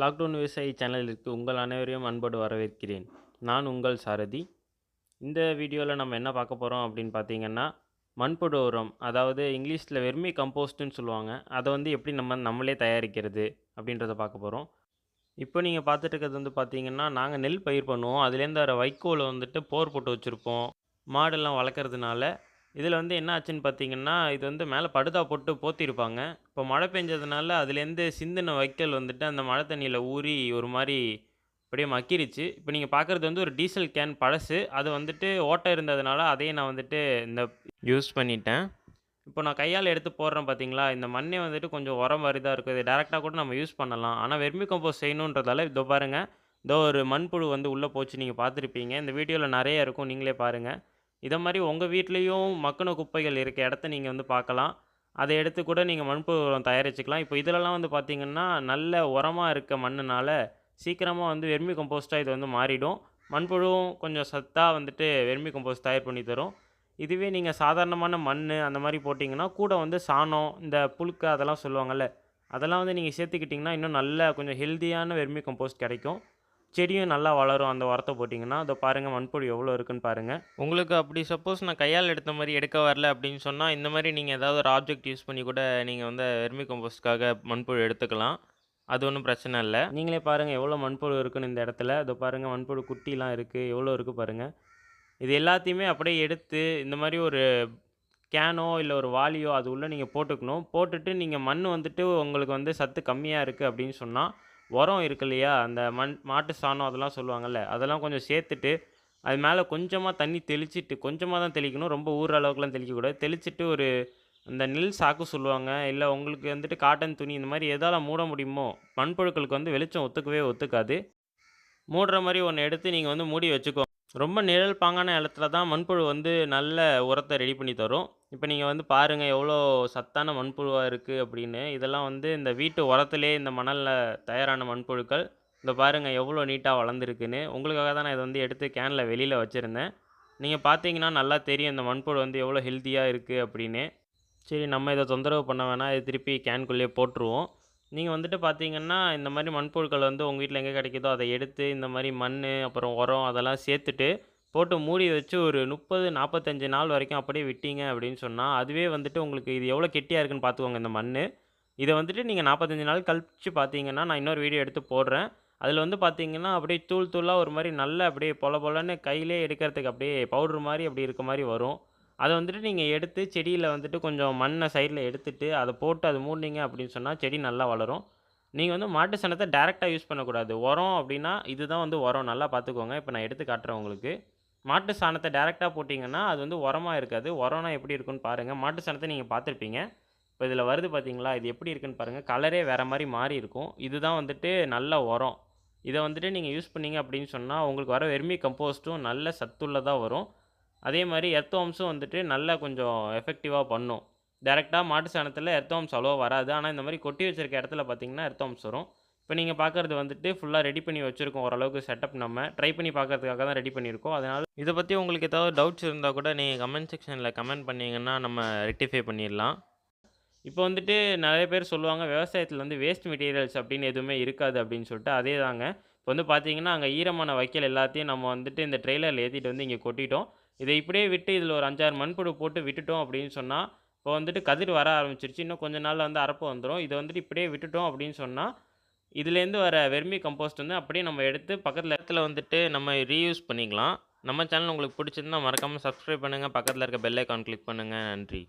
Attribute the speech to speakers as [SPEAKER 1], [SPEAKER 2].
[SPEAKER 1] Lockdown விவசாயி சேனலிற்கு உங்கள் அனைவரையும் அன்போடு வரவேற்கிறேன். நான் உங்கள் சாரதி. இந்த வீடியோவில் நம்ம என்ன பார்க்க போகிறோம் அப்படின்னு பார்த்தீங்கன்னா மண்புழு உரம் அதாவது இங்கிலீஷில் வெர்மி கம்போஸ்ட்டுன்னு சொல்லுவாங்க. அதை வந்து எப்படி நம்ம நம்மளே தயாரிக்கிறது அப்படின்றத பார்க்க போகிறோம் இப்போ நீங்கள் பார்த்துட்டு இருக்கிறது வந்து பார்த்தீங்கன்னா நாங்கள் நெல் பயிர் பண்ணுவோம். அதுலேருந்து வர வைக்கோலை வந்துட்டு போர் போட்டு வச்சுருப்போம். மாடெல்லாம் வளர்க்குறதுனால இதில் வந்து என்ன ஆச்சுன்னு பார்த்தீங்கன்னா இது வந்து மேலே படுதா போட்டு போத்திருப்பாங்க. இப்போ மழை பெஞ்சதுனால அதுலேருந்து சிந்தின வைக்கல் வந்துட்டு அந்த மழை தண்ணியில் ஊறி ஒரு மாதிரி அப்படியே மக்கிருச்சு. இப்போ நீங்கள் பார்க்குறது வந்து ஒரு டீசல் கேன் பழசு. அது வந்துட்டு ஓட்டை இருந்ததுனால அதையும் நான் வந்துட்டு இந்த யூஸ் பண்ணிட்டேன். இப்போ நான் கையால் எடுத்து போடுறேன் பார்த்தீங்களா? இந்த மண்ணே வந்துட்டு கொஞ்சம் உரம் மாதிரி தான் இருக்குது. இது டேரெக்டாக கூட நம்ம யூஸ் பண்ணலாம். ஆனால் வெர்மி கம்போஸ் செய்யணுன்றதால இதோ பாருங்கள் இதோ ஒரு மண்புழு வந்து உள்ளே போச்சு. நீங்கள் பார்த்துருப்பீங்க. இந்த வீடியோவில் நிறைய இருக்கும். நீங்களே பாருங்கள் இதை மாதிரி உங்கள் வீட்லேயும் மக்கின குப்பைகள் இருக்க இடத்த நீங்கள் வந்து பார்க்கலாம் அதை எடுத்து கூட நீங்கள் மண்புழு உரம் தயாரிச்சுக்கலாம். இப்போ இதிலலாம் வந்து பார்த்தீங்கன்னா நல்ல உரமாக இருக்க மண்ணுனால சீக்கிரமாக வந்து வெர்மி கம்போஸ்ட்டாக இது வந்து மாறிடும். மண்புழுவும் கொஞ்சம் சத்தாக வந்துட்டு வெர்மி கம்போஸ்ட் தயார் பண்ணி தரும். இதுவே நீங்கள் சாதாரணமான மண் அந்த மாதிரி போட்டிங்கன்னா கூட வந்து சாணம் இந்த புழுக்க அதெல்லாம் சொல்லுவாங்கள்ல அதெல்லாம் வந்து நீங்கள் சேர்த்துக்கிட்டிங்கன்னா இன்னும் நல்ல கொஞ்சம் ஹெல்த்தியான வெர்மி கம்போஸ்ட் கிடைக்கும். செடியும் நல்லா வளரும் அந்த உரத்தை போட்டிங்கன்னா அதை பாருங்கள் மண்புழு எவ்வளோ இருக்குன்னு பாருங்கள் உங்களுக்கு அப்படி சப்போஸ் நான் கையால் எடுத்த மாதிரி எடுக்க வரல அப்படின்னு சொன்னால் இந்த மாதிரி நீங்கள் ஏதாவது ஒரு ஆப்ஜெக்ட் யூஸ் பண்ணி கூட நீங்கள் வந்து வெர்மி கம்போஸ்ட்காக மண்புழு எடுத்துக்கலாம். அது ஒன்றும் பிரச்சனை இல்லை. நீங்களே பாருங்கள் எவ்வளோ மண்புழு இருக்குன்னு இந்த இடத்துல. அதை பாருங்கள் மண்புழு குட்டிலாம் இருக்குது எவ்வளோ இருக்குது பாருங்கள் இது எல்லாத்தையுமே அப்படியே எடுத்து இந்த மாதிரி ஒரு கேனோ இல்லை ஒரு வாளியோ அது உள்ளே நீங்கள் போட்டுக்கணும். போட்டுட்டு நீங்கள் மண் வந்துட்டு உங்களுக்கு வந்து சத்து கம்மியாக இருக்குது அப்படின்னு சொன்னால் உரம் இருக்கு இல்லையா? அந்த மண் மாட்டு சாணம் அதெல்லாம் சொல்லுவாங்கள்ல அதெல்லாம் கொஞ்சம் சேர்த்துட்டு அது மேலே கொஞ்சமாக தண்ணி தெளிச்சிட்டு கொஞ்சமாக தான் தெளிக்கணும் ரொம்ப ஊற அளவுக்குலாம் தெளிக்கக்கூடாது. தெளிச்சிட்டு ஒரு அந்த நெல் சாக்கு சொல்லுவாங்க இல்லை உங்களுக்கு வந்துட்டு காட்டன் துணி இந்த மாதிரி எதால் மூட முடியுமோ மண்புழுக்களுக்கு வந்து வெளிச்சம் ஒத்துக்கவே ஒத்துக்காது. மூடுற மாதிரி ஒன்று எடுத்து நீங்கள் வந்து மூடி வச்சுக்கோ ரொம்ப நிழல் பாங்கான இடத்துல தான் மண்புழு வந்து நல்ல உரத்தை ரெடி பண்ணி தரும். இப்போ நீங்கள் வந்து பாருங்கள் எவ்வளோ சத்தான மண்புழுவாக இருக்குது அப்படின்னு. இதெல்லாம் வந்து இந்த வீட்டு உரத்திலே இந்த மணலில் தயாரான மண்புழுக்கள். இந்த பாருங்கள் எவ்வளோ நீட்டாக வளர்ந்துருக்குன்னு. உங்களுக்காக தான் நான் இதை வந்து எடுத்து கேனில் வெளியில் வச்சுருந்தேன். நீங்கள் பார்த்தீங்கன்னா நல்லா தெரியும் இந்த மண்புழு வந்து எவ்வளோ ஹெல்த்தியாக இருக்குது அப்படின்னு. சரி நம்ம இதை தொந்தரவு பண்ண வேணாம். இது திருப்பி கேனுக்குள்ளேயே போட்டுருவோம். நீங்கள் வந்துட்டு பார்த்தீங்கன்னா இந்த மாதிரி மண்புழுக்கள் வந்து உங்கள் வீட்டில் எங்கே கிடைக்குதோ அதை எடுத்து இந்த மாதிரி மண் அப்புறம் உரம் அதெல்லாம் சேர்த்துட்டு போட்டு மூடி வச்சு ஒரு முப்பது நாற்பத்தஞ்சு நாள் வரைக்கும் அப்படியே விட்டீங்க அப்படின்னு சொன்னால் அதுவே வந்துட்டு உங்களுக்கு இது எவ்வளோ கெட்டியாக இருக்குன்னு பார்த்துக்கோங்க இந்த மண் இதை வந்துட்டு நீங்கள் நாற்பத்தஞ்சு நாள் கழிச்சு பார்த்தீங்கன்னா நான் இன்னொரு வீடியோ எடுத்து போடுறேன். அதில் வந்து பார்த்தீங்கன்னா அப்படியே தூள் தூளாக ஒரு மாதிரி நல்ல அப்படியே பொல பொலன்னு கையிலே எடுக்கிறதுக்கு அப்படியே பவுடர் மாதிரி அப்படி இருக்க மாதிரி வரும். அதை வந்துட்டு நீங்கள் எடுத்து செடியில் வந்துட்டு கொஞ்சம் மண்ணை சைடில் எடுத்துட்டு அதை போட்டு அது மூடினீங்க அப்படின்னு சொன்னால் செடி நல்லா வளரும். நீங்கள் வந்து மாட்டு சாணத்தை டேரெக்டாக யூஸ் பண்ணக்கூடாது. உரம் அப்படின்னா இதுதான் வந்து உரம். நல்லா பார்த்துக்கோங்க. இப்போ நான் எடுத்து காட்டுறேன் உங்களுக்கு. மாட்டு சாணத்தை டேரெக்டாக போட்டிங்கன்னா அது வந்து உரமாக இருக்காது. உரம்னா எப்படி இருக்குன்னு பாருங்கள் மாட்டு சாணத்தை நீங்கள் பார்த்துருப்பீங்க. இப்போ இதில் வருது பார்த்தீங்களா இது எப்படி இருக்குன்னு பாருங்கள் கலரே வேறு மாதிரி மாறி இருக்கும். இதுதான் வந்துட்டு நல்ல உரம். இதை வந்துட்டு நீங்கள் யூஸ் பண்ணீங்க அப்படின்னு சொன்னால் உங்களுக்கு வர வெர்மி கம்போஸ்ட்டும் நல்ல சத்துள்ளதாக வரும். அதே மாதிரி எர்த்தோம்ஸும் வந்துட்டு நல்லா கொஞ்சம் எஃபெக்டிவாக பண்ணும். டேரெக்டாக மாட்டு சாணத்தில் எர்த்தோம்ஸ் அவ்வளோவா வராது. ஆனால் இந்த மாதிரி கொட்டி வச்சிருக்க இடத்துல பார்த்தீங்கன்னா எர்த்தோம்ஸ் வரும். இப்போ நீங்கள் பார்க்குறது வந்துட்டு ஃபுல்லாக ரெடி பண்ணி வச்சுருக்கோம் ஓரளவுக்கு செட்டப் நம்ம. ட்ரை பண்ணி பார்க்கறதுக்காக தான் ரெடி பண்ணியிருக்கோம். அதனால் இதை பற்றி உங்களுக்கு ஏதாவது டவுட்ஸ் இருந்தால் கூட நீங்கள் கமெண்ட் செக்ஷனில் கமெண்ட் பண்ணிங்கன்னா நம்ம ரெக்டிஃபை பண்ணிடலாம். இப்போ வந்துட்டு நிறைய பேர் சொல்லுவாங்க விவசாயத்தில் வந்து வேஸ்ட் மெட்டீரியல்ஸ் அப்படின்னு எதுவுமே இருக்காது அப்படின்னு சொல்லிட்டு அதே தாங்க. இப்போ வந்து பார்த்தீங்கன்னா அங்கே ஈரமான வைக்கல் எல்லாத்தையும் நம்ம வந்துட்டு இந்த ட்ரெய்லரில் ஏற்றிட்டு வந்து இங்கே கொட்டிட்டோம். இதை இப்படியே விட்டு இதில் ஒரு அஞ்சாறு மண்புழு போட்டு விட்டுட்டோம் அப்படின்னு சொன்னால் இப்போ வந்துட்டு கதிர் வர ஆரம்பிச்சிருச்சு. இன்னும் கொஞ்ச நாளில் வந்து அரப்பு வந்துடும் இதை வந்துட்டு இப்படியே விட்டுட்டோம் அப்படின்னு சொன்னால் இதுலேருந்து வர வெர்மி கம்போஸ்ட் வந்து அப்படியே நம்ம எடுத்து பக்கத்தில் இடத்துல வந்துட்டு நம்ம ரீயூஸ் பண்ணிக்கலாம். நம்ம சேனல் உங்களுக்கு பிடிச்சிருந்தா மறக்காமல் சப்ஸ்கிரைப் பண்ணுங்கள் பக்கத்தில் இருக்க பெல் ஐக்கான் கிளிக் பண்ணுங்கள் நன்றி.